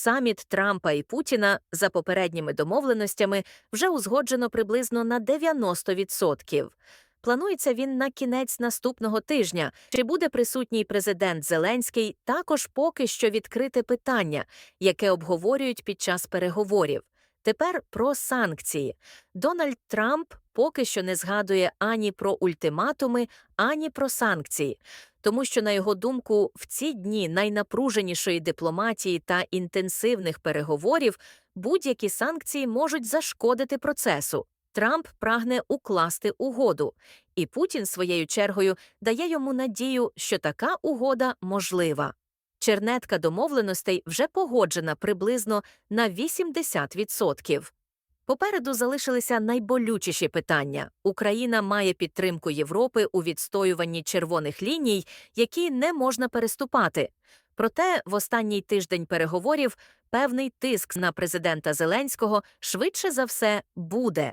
Саміт Трампа і Путіна за попередніми домовленостями вже узгоджено приблизно на 90%. Планується він на кінець наступного тижня. Чи буде присутній президент Зеленський, також поки що відкрите питання, яке обговорюють під час переговорів. Тепер про санкції. Дональд Трамп поки що не згадує ані про ультиматуми, ані про санкції, тому що, на його думку, в ці дні найнапруженішої дипломатії та інтенсивних переговорів будь-які санкції можуть зашкодити процесу. Трамп прагне укласти угоду, і Путін своєю чергою дає йому надію, що така угода можлива. Чернетка домовленостей вже погоджена приблизно на 80%. Попереду залишилися найболючіші питання. Україна має підтримку Європи у відстоюванні червоних ліній, які не можна переступати. Проте в останній тиждень переговорів певний тиск на президента Зеленського швидше за все буде.